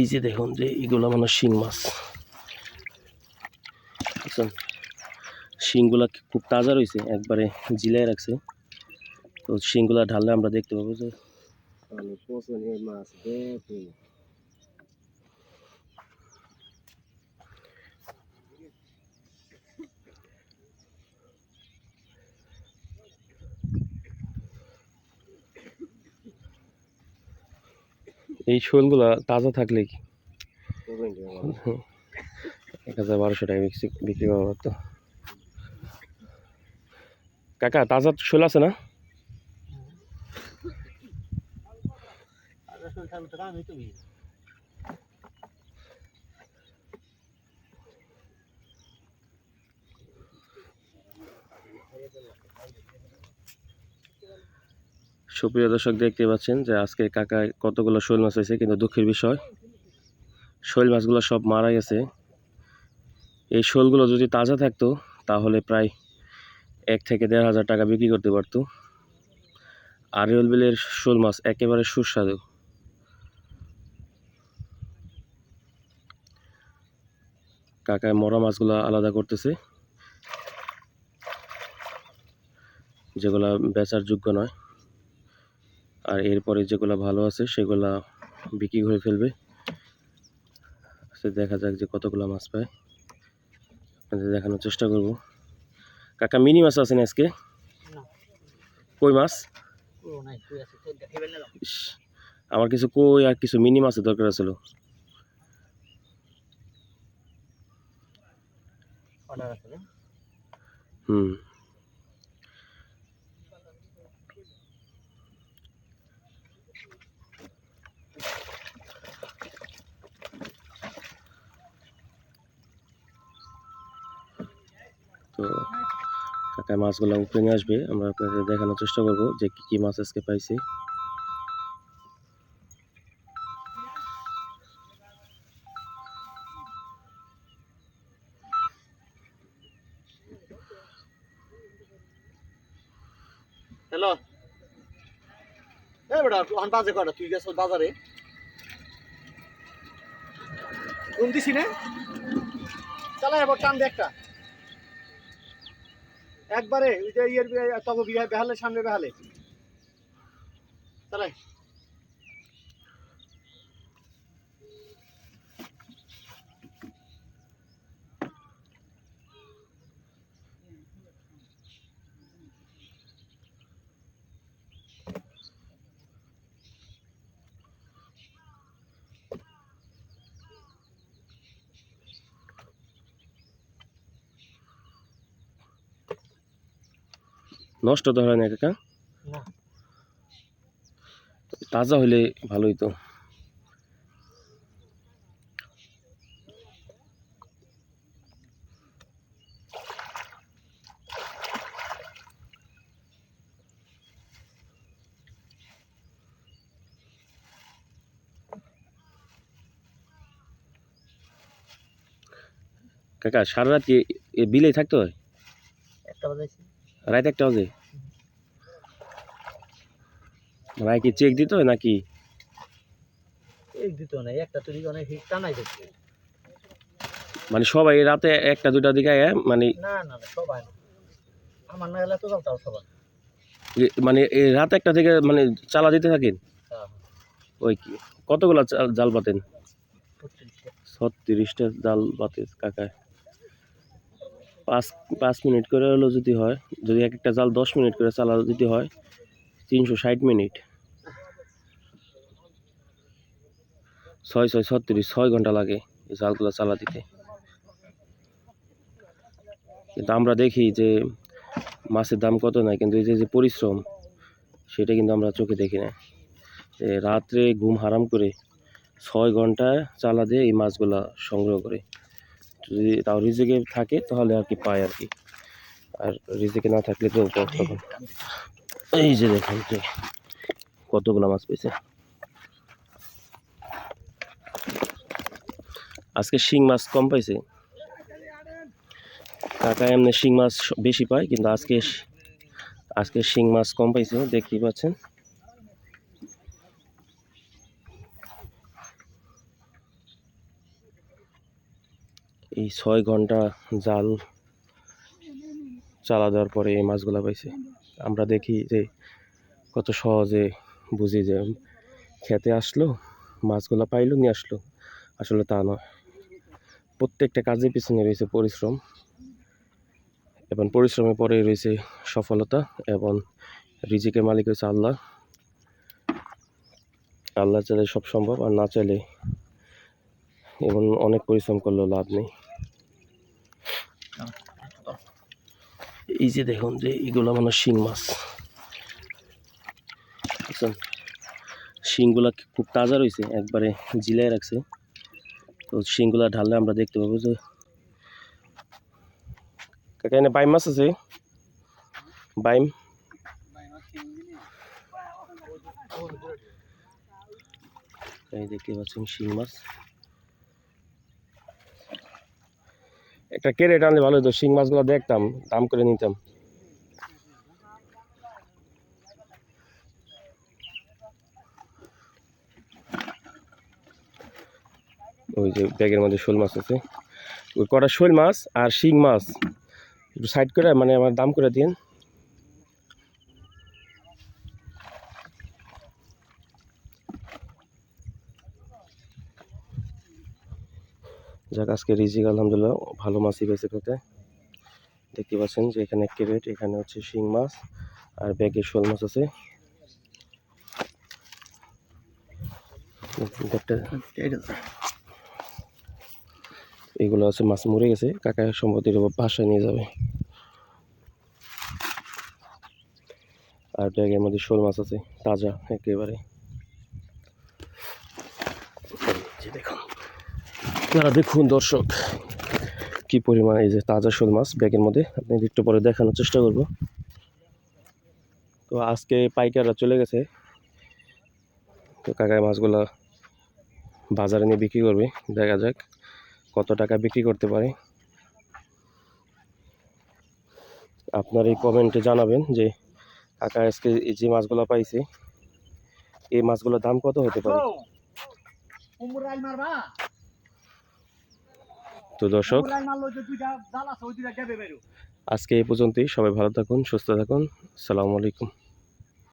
এই যে দেখুন যে এগুলো মানে শিং মাছ। বুঝছেন শিংগুলা খুব তাজা রয়েছে, একবারে জিলাই রাখছে। তো শিংগুলা ঢাললে আমরা দেখতে পাবো যে এই শোলগুলা তাজা থাকলে কি? এক হাজার বারোশো টাকা বিক্রি বিক্রি করা পারতো কাকা তাজা শোল আছে না? সুপ্রিয় দর্শক দেখতে পাচ্ছেন যে আজকে কাকা কতগুলো শোল মাছ হয়েছে, কিন্তু দুঃখের বিষয়, শোল মাছগুলো সব মারা গেছে। এই শোলগুলো যদি তাজা থাকতো, তাহলে প্রায় এক থেকে দেড় হাজার টাকা বিক্রি করতে পারতো। আরিয়ল বিলের শোল মাছ একেবারে সুস্বাদু। কাকায় মরা মাছগুলো আলাদা করতেছে, যেগুলা বেচার যোগ্য নয়। আর এরপরে যেগুলো ভালো আছে সেগুলা বিক্রি করে ফেলবে। দেখা যাক যে কতগুলো মাছ পায়। আপনাদের দেখানোর চেষ্টা করব। কাকা মিনি মাছ আছে না। আজকে কই মাছ আমার কিছু কই আর কিছু মিনি মাছের দরকার ছিল আছে হুম। তো কাকা মাছগুলো উপরে নিয়ে আসবে, আমরা আপনাদের দেখানোর চেষ্টা করব যে কি কি মাছ আজকে পাইছি। হ্যালো এ বেটা কটা তুই গেছ বাজারে? চালা এবার টান দে একটা। একবারে ওই যে ইয়ের তবে বেহালে সামনে বেহালে। চালাই নষ্ট তো হয় না কাকা তাজা হইলে ভালোই তো। কাকা সারা রাত কি এ বিলেই থাকতে হয়? একটা বাজাইছি রাত একটা বাজে। ভাই কি চেক দিতে হয় নাকি? এক দিত না একটা তুই অনেক টানাই দেখছি মানে সবাই রাতে একটা দুটা দিকে মানে না না না সবাই আমার না তো যাও সবাই মানে রাত একটা থেকে মানে চালা দিতে থাকেন? ওই কি কতগুলো জাল পাতেন ছত্রিশটা। জাল পাতে কাকায়। পাঁচ পাঁচ মিনিট করে হলো যদি হয়, যদি এক একটা জাল দশ মিনিট করে চালা যদি হয়, তিনশো ষাট মিনিট। ছয় ছয়, ছত্রিশ, ছয় ঘণ্টা লাগে এই জালগুলো চালা দিতে। কিন্তু আমরা দেখি যে মাছের দাম কত নাই, কিন্তু এই যে যে পরিশ্রম, সেটা কিন্তু আমরা চোখে দেখি না। রাত্রে ঘুম হারাম করে ছয় ঘন্টায় চালা দিয়ে এই মাছগুলা সংগ্রহ করে। যদি তাও রিজেকে থাকে, তাহলে আর কি পায় আর কি। আর রিজেকে না থাকলে পর তখন এই যে দেখেন কতগুলো মাছ পেয়েছে। আজকে শিং মাছ কম পাইছে। কাকা এমনি শিং মাছ বেশি পায়, কিন্তু আজকে আজকে শিং মাছ কম পাইছে, দেখতেই পাচ্ছেন। এই ছয় ঘণ্টা জাল চালা দেওয়ার পরে এই মাছগুলা পাইছে। আমরা দেখি যে কত সহজে বুঝি যে খেতে আসলো, মাছগুলা পাইলো, নিয়ে আসলো। আসলে তা নয়। প্রত্যেকটা কাজের পিছনে রয়েছে পরিশ্রম এবং পরিশ্রমের পরে রয়েছে সফলতা এবং রিজিকের মালিক হচ্ছে আল্লাহ। আল্লাহ চাইলে সব সম্ভব, আর না চাইলে এবং অনেক পরিশ্রম করলেও লাভ নেই। এই যে দেখুন যে এগুলো মানে শিং মাছ। শিংগুলা খুব তাজা রয়েছে, একবারে জিলায় রাখছে। তো শিংগুলা ঢাললে আমরা দেখতে পাবো যে এনে বাইম মাছ আছে? বাইম? দেখতে পাচ্ছেন শিং মাছ। একটা কেড়ে আনলে ভালো হতো, শিং মাছগুলো দেখতাম, দাম করে নিতাম। ওই যে ব্যাগের মধ্যে শোল মাছ আছে। ওই কটা শোল মাছ আর শিং মাছ। একটু সাইড করে মানে আমার দাম করে দিন। যাক, আজকে রিজিক আলহামদুলিল্লাহ, ভালো মাছই পেয়েছে খেতে। দেখতে পাচ্ছেন যে এখানে ক্যারেট এখানে হচ্ছে শিং মাছ আর ব্যাগে শোল মাছ আছে। এগুলো আছে, মাছ মরে গেছে, কাকা সম্পত্তির বাসায় নিয়ে যাবে। আর ব্যাগের মধ্যে শোল মাছ আছে, তাজা, একেবারে। দেখুন। আপনারা দেখুন, দর্শক, কি পরিমাণ এই যে তাজা শোল মাছ ব্যাগের মধ্যে। আপনাদের একটু পরে দেখানোর চেষ্টা করব। তো আজকে পাইকাররা চলে গেছে। তো কাকায় মাছগুলা বাজারে নিয়ে বিক্রি করবে। দেখা যাক কত টাকা বিক্রি করতে পারে। আপনার এই কমেন্টে জানাবেন যে কাকা আজকে এই যে মাছগুলো পাইছে, এই মাছগুলোর দাম কত হতে পারে কুমড়াই মারবা তো দর্শক কুমড়াই মারলো যে দুইটা জাল আছে ওই দুইটা গেবে দর্শক। আজকে এই পর্যন্তই। সবাই ভালো থাকুন সুস্থ থাকুন। সালামু আলাইকুম।